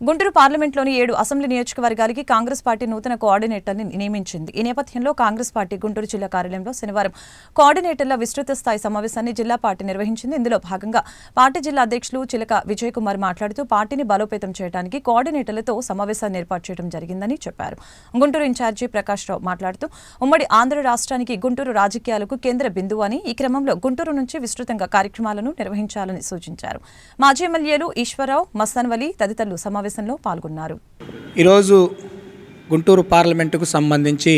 గుంటూరు పార్లమెంట్లోని ఏడు assembly నియోజకవర్గాలకి Congress party నూతన కోఆర్డినేటర్ని నియమించింది. ఈ నేపథ్యంలో కాంగ్రెస్ పార్టీ గుంటూరు జిల్లా కార్యాలయంలో శనివారం కోఆర్డినేటర్ల విస్తృత స్థాయి సమావేశాన్ని జిల్లా పార్టీ నిర్వహించింది. ఇందులో భాగంగా పార్టీ జిల్లా అధ్యక్షులు చిలక విజయ్ కుమార్ మాట్లాడుతూ పార్టీని బలోపేతం చేయడానికి కోఆర్డినేటర్లతో సమావేశాన్ని ఏర్పాటు చేయడం జరిగిందని చెప్పారు. గుంటూరు ఇన్ఛార్జి ప్రకాష్ రావు మాట్లాడుతూ ఉమ్మడి ఆంధ్ర రాష్ట్రానికి గుంటూరు రాజకీయాలకు కేంద్ర బిందువు అని ఈ క్రమంలో గుంటూరు నుంచి విస్తృతంగా కార్యక్రమాలను నిర్వహించాలని సూచించారు. మాజీ ఎమ్మెల్యేలు ఈశ్వరరావు మస్తాన్ తదితరులు సమావేశం సమావేశంలో పాల్గొన్నారు. ఈరోజు గుంటూరు పార్లమెంటుకు సంబంధించి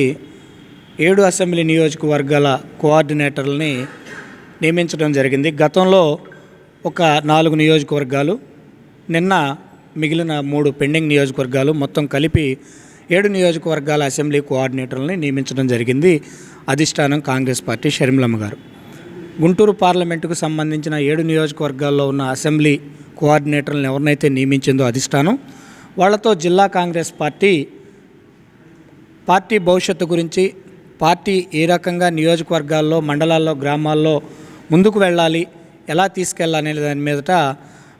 ఏడు అసెంబ్లీ నియోజకవర్గాల కోఆర్డినేటర్లని నియమించడం జరిగింది. గతంలో ఒక నాలుగు నియోజకవర్గాలు నిన్న మిగిలిన మూడు పెండింగ్ నియోజకవర్గాలు మొత్తం కలిపి ఏడు నియోజకవర్గాల అసెంబ్లీ కోఆర్డినేటర్లని నియమించడం జరిగింది. అధిష్టానం కాంగ్రెస్ పార్టీ షర్మిలమ్మ గారు. గుంటూరు పార్లమెంటుకు సంబంధించిన ఏడు నియోజకవర్గాల్లో ఉన్న అసెంబ్లీ కోఆర్డినేటర్లను ఎవరినైతే నియమించిందో అధిష్టానం వాళ్ళతో జిల్లా కాంగ్రెస్ పార్టీ పార్టీ భవిష్యత్తు గురించి పార్టీ ఏ రకంగా నియోజకవర్గాల్లో మండలాల్లో గ్రామాల్లో ముందుకు వెళ్ళాలి ఎలా తీసుకెళ్ళాలనే దాని మీదట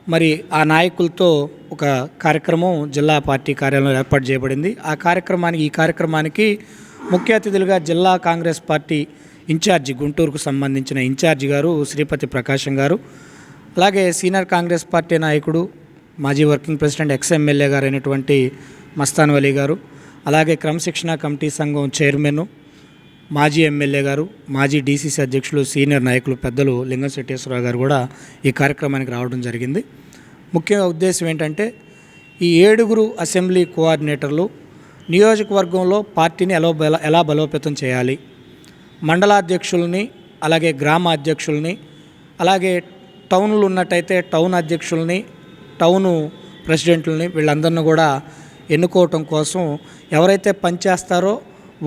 మరి ఆ నాయకులతో ఒక కార్యక్రమం జిల్లా పార్టీ కార్యాలయంలో ఏర్పాటు చేయబడింది. ఆ కార్యక్రమానికి ఈ కార్యక్రమానికి ముఖ్య అతిథులుగా జిల్లా కాంగ్రెస్ పార్టీ ఇన్ఛార్జి గుంటూరుకు సంబంధించిన ఇన్ఛార్జి గారు శ్రీపతి ప్రకాశం గారు అలాగే సీనియర్ కాంగ్రెస్ పార్టీ నాయకుడు మాజీ వర్కింగ్ ప్రెసిడెంట్ ఎక్స్ గారు అయినటువంటి మస్తాన్ వలీ గారు అలాగే క్రమశిక్షణ కమిటీ సంఘం చైర్మన్ మాజీ ఎమ్మెల్యే గారు మాజీ డీసీసీ అధ్యక్షులు సీనియర్ నాయకులు పెద్దలు లింగం శెట్టేశ్వరరావు గారు కూడా ఈ కార్యక్రమానికి రావడం జరిగింది. ముఖ్య ఉద్దేశం ఏంటంటే ఈ ఏడుగురు అసెంబ్లీ కోఆర్డినేటర్లు నియోజకవర్గంలో పార్టీని ఎలా బల ఎలా బలోపేతం చేయాలి? మండలాధ్యక్షుల్ని అలాగే గ్రామ అధ్యక్షుల్ని అలాగే టౌన్లు ఉన్నట్టయితే టౌన్ అధ్యక్షుల్ని టౌను ప్రెసిడెంట్లని వీళ్ళందరినీ కూడా ఎన్నుకోవటం కోసం ఎవరైతే పనిచేస్తారో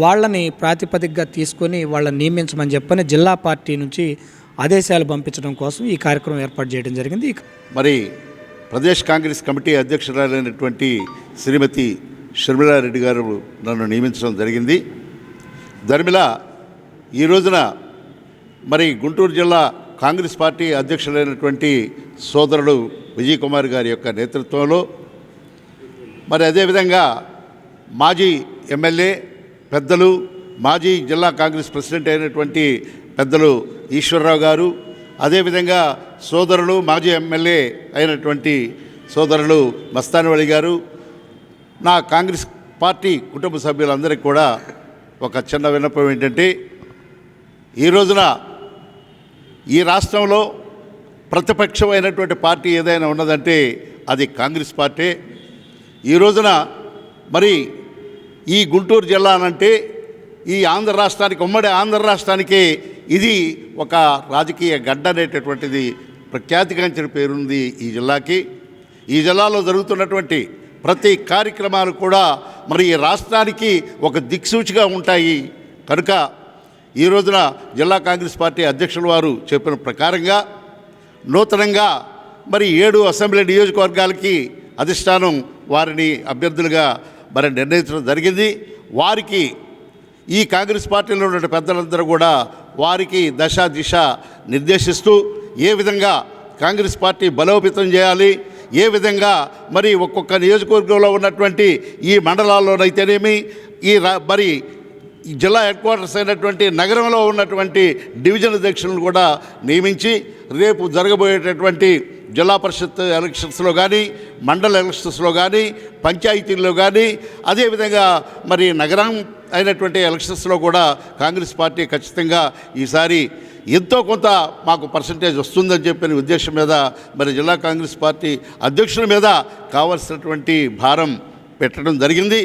వాళ్ళని ప్రాతిపదికగా తీసుకొని వాళ్ళని నియమించమని చెప్పని జిల్లా పార్టీ నుంచి ఆదేశాలు పంపించడం కోసం ఈ కార్యక్రమం ఏర్పాటు చేయడం జరిగింది. మరి ప్రదేశ్ కాంగ్రెస్ కమిటీ అధ్యక్షురాలైనటువంటి శ్రీమతి షర్మిలారెడ్డి గారు నన్ను నియమించడం జరిగింది. ధర్మిల ఈ రోజున మరి గుంటూరు జిల్లా కాంగ్రెస్ పార్టీ అధ్యక్షులైనటువంటి సోదరుడు విజయ్ కుమార్ గారి యొక్క నేతృత్వంలో మరి అదేవిధంగా మాజీ ఎమ్మెల్యే పెద్దలు మాజీ జిల్లా కాంగ్రెస్ ప్రెసిడెంట్ అయినటువంటి పెద్దలు ఈశ్వరరావు గారు అదేవిధంగా సోదరులు మాజీ ఎమ్మెల్యే అయినటువంటి సోదరులు మస్తానవళి గారు నా కాంగ్రెస్ పార్టీ కుటుంబ సభ్యులందరికీ కూడా ఒక చిన్న విన్నపం ఏంటంటే ఈ రోజున ఈ రాష్ట్రంలో ప్రతిపక్షమైనటువంటి పార్టీ ఏదైనా ఉన్నదంటే అది కాంగ్రెస్ పార్టీ. ఈ రోజున మరి ఈ గుంటూరు జిల్లా అనంటే ఈ ఆంధ్ర రాష్ట్రానికి ఉమ్మడి ఆంధ్ర రాష్ట్రానికి ఇది ఒక రాజకీయ గడ్డ అనేటటువంటిది ప్రఖ్యాతిగాంచిన పేరుంది ఈ జిల్లాకి. ఈ జిల్లాలో జరుగుతున్నటువంటి ప్రతి కార్యక్రమాలు కూడా మరి ఈ రాష్ట్రానికి ఒక దిక్సూచిగా ఉంటాయి. కనుక ఈ రోజున జిల్లా కాంగ్రెస్ పార్టీ అధ్యక్షుల వారు చెప్పిన ప్రకారంగా నూతనంగా మరి ఏడు అసెంబ్లీ నియోజకవర్గాలకి అధిష్టానం వారిని అభ్యర్థులుగా మరి నిర్ణయించడం జరిగింది. వారికి ఈ కాంగ్రెస్ పార్టీలో ఉన్న పెద్దలందరూ కూడా వారికి దశ దిశ నిర్దేశిస్తూ ఏ విధంగా కాంగ్రెస్ పార్టీ బలోపేతం చేయాలి ఏ విధంగా మరి ఒక్కొక్క నియోజకవర్గంలో ఉన్నటువంటి ఈ మండలాల్లోనైతేనేమి ఈ మరి జిల్లా హెడ్ క్వార్టర్స్ అయినటువంటి నగరంలో ఉన్నటువంటి డివిజన్ అధ్యక్షులను కూడా నియమించి రేపు జరగబోయేటటువంటి జిల్లా పరిషత్ ఎలక్షన్స్లో కానీ మండల ఎలక్షన్స్లో కానీ పంచాయతీల్లో కానీ అదేవిధంగా మరి నగరం అయినటువంటి ఎలక్షన్స్లో కూడా కాంగ్రెస్ పార్టీ ఖచ్చితంగా ఈసారి ఎంతో కొంత మాకు పర్సంటేజ్ వస్తుందని చెప్పిన ఉద్దేశం మీద మరి జిల్లా కాంగ్రెస్ పార్టీ అధ్యక్షుల మీద కావలసినటువంటి భారం పెట్టడం జరిగింది.